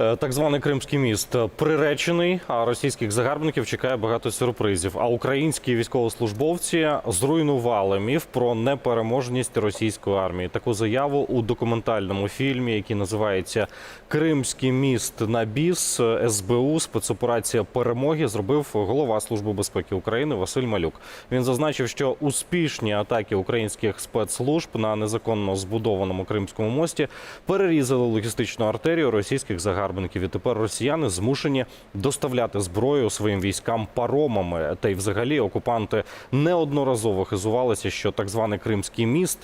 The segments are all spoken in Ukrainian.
Е, Так званий Кримський міст приречений, а російських загарбників чекає багато сюрпризів. А українські військовослужбовці зруйнували міф про непереможність російської армії. Таку заяву у документальному фільмі, який називається Кримський міст на біс СБУ спецоперація перемоги, зробив голова Служби безпеки України Василь Малюк. Він зазначив, що успішні атаки українських спецслужб на незаконно збудованому Кримському мості перерізали логістичну артерію російських загарбників. І тепер росіяни змушені доставляти зброю своїм військам паромами. Та й взагалі окупанти неодноразово хизувалися, що так званий Кримський міст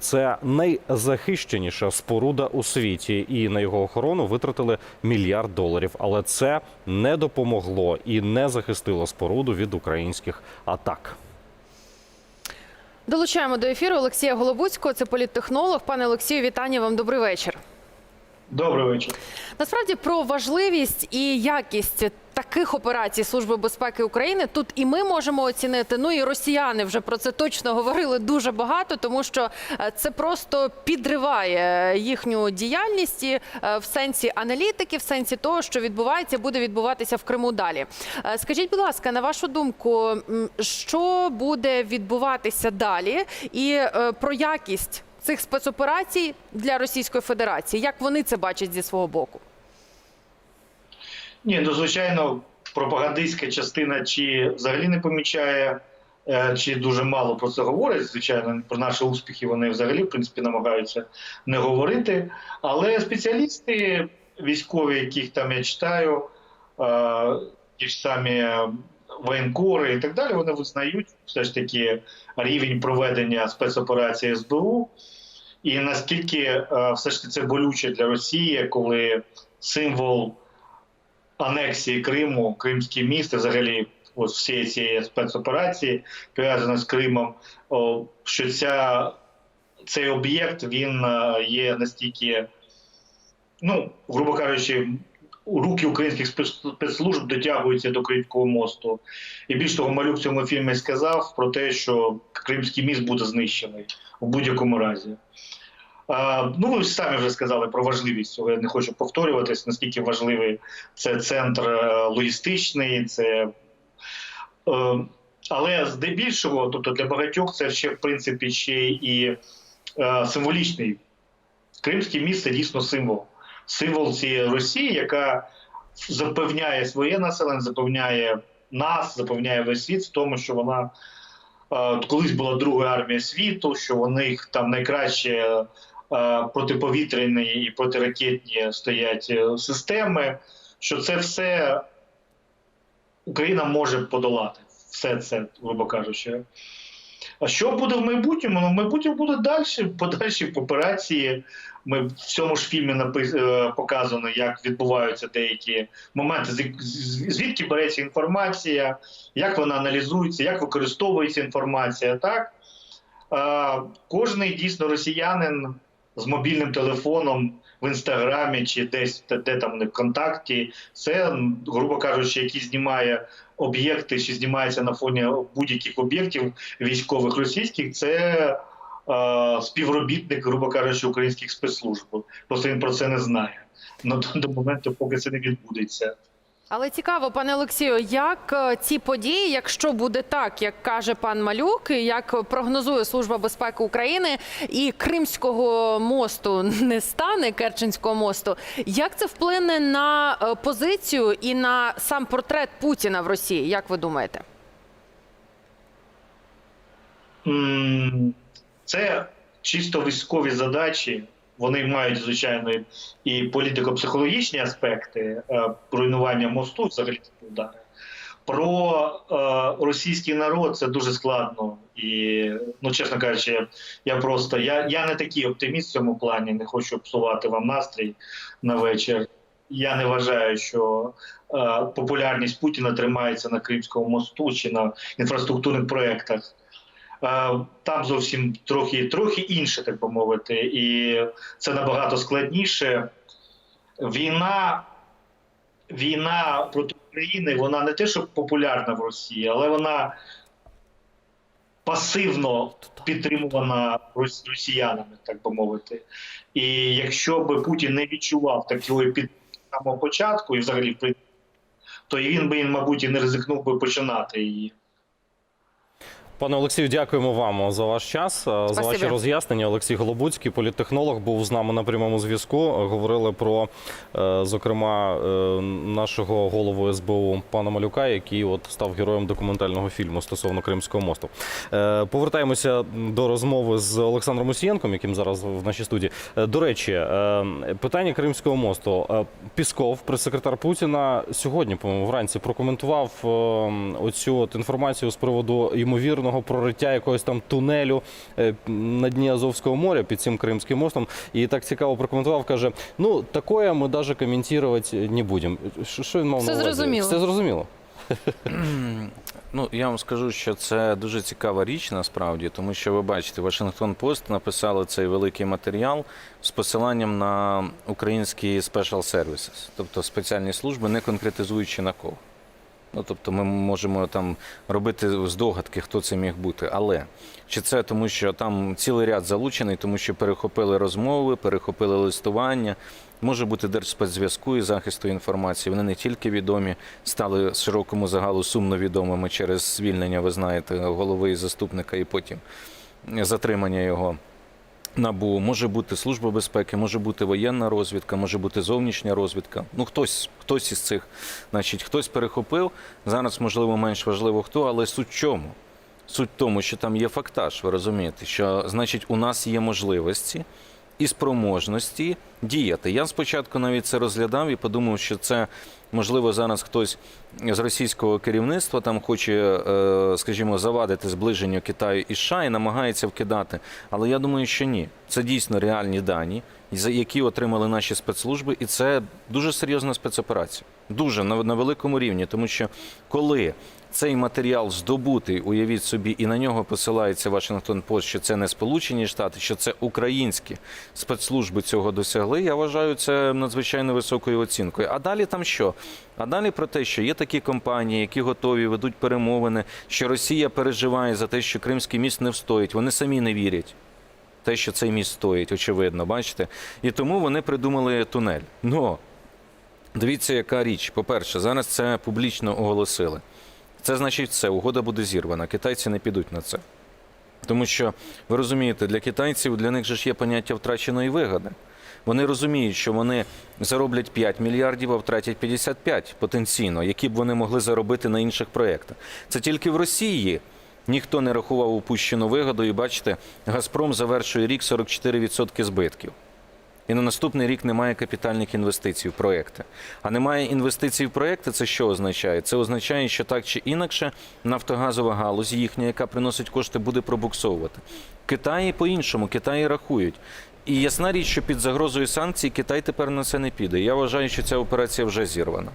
це найзахищеніша споруда у світі, і на його охорону витратили мільярд доларів. Але це не допомогло і не захистило споруду від українських атак. Долучаємо до ефіру Олексія Голобуцького, це політтехнолог. Пане Олексію, вітання вам. Добрий вечір. Добрий вечір. Насправді про важливість і якість таких операцій Служби безпеки України тут і ми можемо оцінити. Ну і росіяни вже про це точно говорили дуже багато, тому що е, це просто підриває їхню діяльність е, в сенсі аналітики, в сенсі того, що відбувається, буде відбуватися в Криму далі. Е, Скажіть, будь ласка, на вашу думку, що буде відбуватися далі, і про якість цих спецоперацій для Російської Федерації, як вони це бачать зі свого боку? Ні, ну звичайно, пропагандистська частина чи взагалі не помічає, е, чи дуже мало про це говорять. Звичайно, про наші успіхи вони взагалі в принципі намагаються не говорити. Але спеціалісти військові, яких там я читаю, е, ті ж самі воєнкори і так далі, вони визнають все ж таки рівень проведення спецоперації СБУ. І наскільки е, все ж таки це болюче для Росії, коли символ анексії Криму, Кримське місто, взагалі, ось всієї цієї спецоперації пов'язано з Кримом, що ця, цей об'єкт він е, є настільки, ну, грубо кажучи, руки українських спец- спецслужб дотягуються до Кримського мосту. І більш того, малюк в цьому фільмі сказав про те, що Кримський міст буде знищений у будь-якому разі. Ну, ви самі вже сказали про важливість цього. Я не хочу повторюватись, наскільки важливий це центр е, логістичний, це. Е, але здебільшого, тобто для багатьох, це ще в принципі ще і е, символічний. Кримське міст це дійсно символ. Символ цієї Росії, яка запевняє своє населення, запевняє нас, запевняє весь світ в тому, що вона е, колись була друга армія світу, що у них там найкраще е, протиповітряні і протиракетні стоять е, системи, що це все Україна може подолати. Все це, грубо кажучи. А що буде в майбутньому? Ну, в майбутньому буде далі, подальші операції. Ми в цьому ж фільмі напис... е, показано, як відбуваються деякі моменти, звідки береться інформація, як вона аналізується, як використовується інформація. Так? Кожний дійсно росіянин з мобільним телефоном в інстаграмі чи десь де, там не в контакті, це, грубо кажучи, який знімає об'єкти чи знімається на фоні будь-яких об'єктів військових російських, це співробітник, грубо кажучи, українських спецслужб. Просто він про це не знає. Ну, до, до моменту, поки це не відбудеться. Але цікаво, пане Олексію, як е, ці події, якщо буде так, як каже пан Малюк, як прогнозує Служба безпеки України, і Кримського мосту не стане Керченського мосту, як це вплине на е, позицію і на сам портрет Путіна в Росії? Як ви думаєте? Це чисто військові задачі. Вони мають, звичайно, і політико-психологічні аспекти е, руйнування мосту, взагалі удари. Про е, російський народ це дуже складно. І, ну, чесно кажучи, я, я просто я, я не такий оптиміст в цьому плані, не хочу псувати вам настрій на вечір. Я не вважаю, що е, популярність Путіна тримається на Кримському мосту чи на інфраструктурних проєктах. Е, Там зовсім трохи, трохи інше, так би мовити, і це набагато складніше. Війна, війна проти України, вона не те, що популярна в Росії, але вона пасивно підтримувана рос- росіянами, так би мовити. І якщо би Путін не відчував такої під, самого початку, і взагалі то він би, мабуть, і не ризикнув би починати її. Пане Олексію, дякуємо вам за ваш час, е, за ваші роз'яснення. Олексій Голобуцький, політтехнолог, був з нами на прямому зв'язку. Говорили про, е, зокрема, е, нашого голову СБУ пана Малюка, який от став героєм документального фільму стосовно Кримського мосту. Е, Повертаємося до розмови з Олександром Усієнком, яким зараз в нашій студії. Е, До речі, е, питання Кримського мосту. Е, Пісков, прес-секретар Путіна, сьогодні, по-моєму, вранці прокоментував е, оцю от інформацію з приводу ймовірного прориття якогось там тунелю е, на дні Азовського моря під цим Кримським мостом. І так цікаво прокоментував, каже: ну, такое ми навіть коментувати не будемо. Що що він мав Все на увазі? зрозуміло. Все зрозуміло. Ну, я вам скажу, що це дуже цікава річ насправді, тому що ви бачите, Вашингтон Пост написали цей великий матеріал з посиланням на українські Special Services, тобто спеціальні служби, не конкретизуючи на кого. Ну, тобто ми можемо там робити здогадки, хто це міг бути. Але чи це тому, що там цілий ряд залучений, тому що перехопили розмови, перехопили листування, може бути держспецзв'язку і захисту інформації. Вони не тільки відомі, стали широкому загалу сумно відомими через звільнення, ви знаєте, голови і заступника, і потім затримання його. НАБУ, може бути служба безпеки, може бути воєнна розвідка, може бути зовнішня розвідка. Ну хтось, хтось із цих, значить, хтось перехопив. Зараз, можливо, менш важливо хто, але суть чому? Суть в тому, що там є фактаж, ви розумієте, що значить у нас є можливості і спроможності діяти. Я спочатку навіть це розглядав і подумав, що це можливо зараз хтось з російського керівництва там хоче, е, скажімо, завадити зближенню Китаю і США і намагається вкидати. Але я думаю, що ні. Це дійсно реальні дані, які отримали наші спецслужби, і це дуже серйозна спецоперація. Дуже на великому рівні, тому що коли цей матеріал здобутий, уявіть собі, і на нього посилається Вашингтон Пост, що це не Сполучені Штати, що це українські спецслужби цього досягли. Я вважаю це надзвичайно високою оцінкою. А далі там що? А далі про те, що є такі компанії, які готові ведуть перемовини, що Росія переживає за те, що Кримський міст не встоїть. Вони самі не вірять. Те, що цей міст стоїть, очевидно, бачите? І тому вони придумали тунель. Но дивіться, яка річ. По-перше, зараз це публічно оголосили. Це значить все, угода буде зірвана. Китайці не підуть на це. Тому що, ви розумієте, для китайців для них же ж є поняття втраченої вигоди. Вони розуміють, що вони зароблять 5 мільярдів, а втратять 55 потенційно, які б вони могли заробити на інших проєктах. Це тільки в Росії ніхто не рахував упущену вигоду. І бачите, Газпром завершує рік 44% збитків. І на наступний рік немає капітальних інвестицій в проекти. А немає інвестицій в проекти, це що означає? Це означає, що так чи інакше нафтогазова галузь їхня, яка приносить кошти, буде пробуксовувати. Китаї по-іншому, Китаї рахують. І ясна річ, що під загрозою санкцій Китай тепер на це не піде. Я вважаю, що ця операція вже зірвана.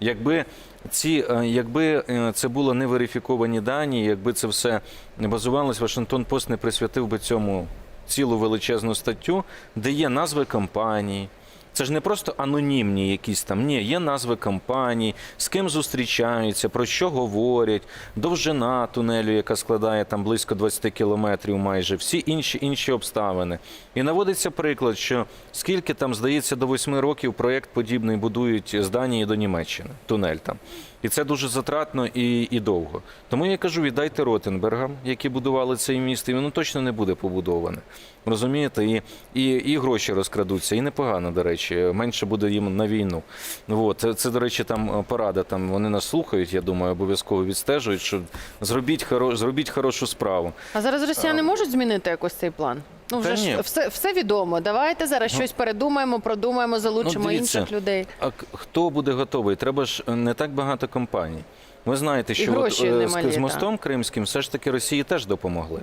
Якби ці, е, якби е, це було не верифіковані дані, якби це все не базувалось, Вашингтон Пост не присвятив би цьому цілу величезну статтю, де є назви компаній. Це ж не просто анонімні якісь там. Ні, є назви компаній, з ким зустрічаються, про що говорять, довжина тунелю, яка складає там близько 20 кілометрів, майже всі інші інші обставини. І наводиться приклад, що скільки там здається до 8 років проєкт подібний будують з Данії до Німеччини, тунель там. І це дуже затратно і, і довго. Тому я кажу, віддайте Ротенбергам, які будували цей міст, і воно точно не буде побудоване. Розумієте, і, і, і гроші розкрадуться, і непогано, до речі, менше буде їм на війну. Ну, от, це, це, до речі, там е, порада. Там вони нас слухають, я думаю, обов'язково відстежують, що зробіть, хоро, зробіть хорошу справу. А зараз росіяни можуть змінити якось цей план? Ну Та вже ж ні. все, все відомо. Давайте зараз щось передумаємо, продумаємо, залучимо Ну, дивіться, інших людей. А хто буде готовий? Треба ж е, не так багато компаній. Ви знаєте, що гроші от, е, немалі, з, з мостом Кримським все ж таки Росії теж допомогли.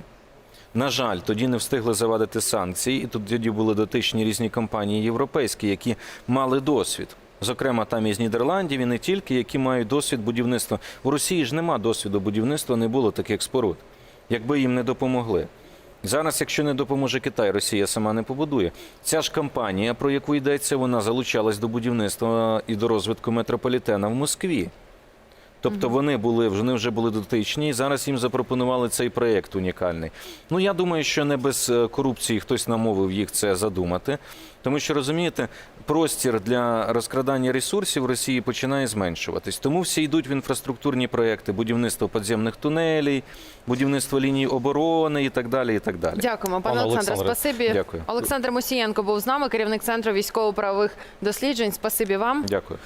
На жаль, тоді не встигли завадити санкції, і тоді були дотичні різні компанії європейські, які мали досвід. Зокрема, там із Нідерландів і не тільки, які мають досвід будівництва. У Росії ж нема досвіду будівництва, не було таких споруд, якби їм не допомогли. Зараз, якщо не допоможе Китай, Росія сама не побудує. Ця ж компанія, про яку йдеться, вона залучалась до будівництва і до розвитку метрополітена в Москві. Тобто вони були вони вже були дотичні, і зараз їм запропонували цей проєкт унікальний. Ну я думаю, що не без е, корупції хтось намовив їх це задумати. Тому що розумієте, простір для розкрадання ресурсів в Росії починає зменшуватись. Тому всі йдуть в інфраструктурні проекти, будівництво підземних тунелей, будівництво ліній оборони і так далі. І так далі. Дякуємо, пане Олександре. Олександре, Спасибі. дякую. Олександр Мусієнко був з нами, керівник центру військово-правових досліджень. Спасибі вам. Дякую.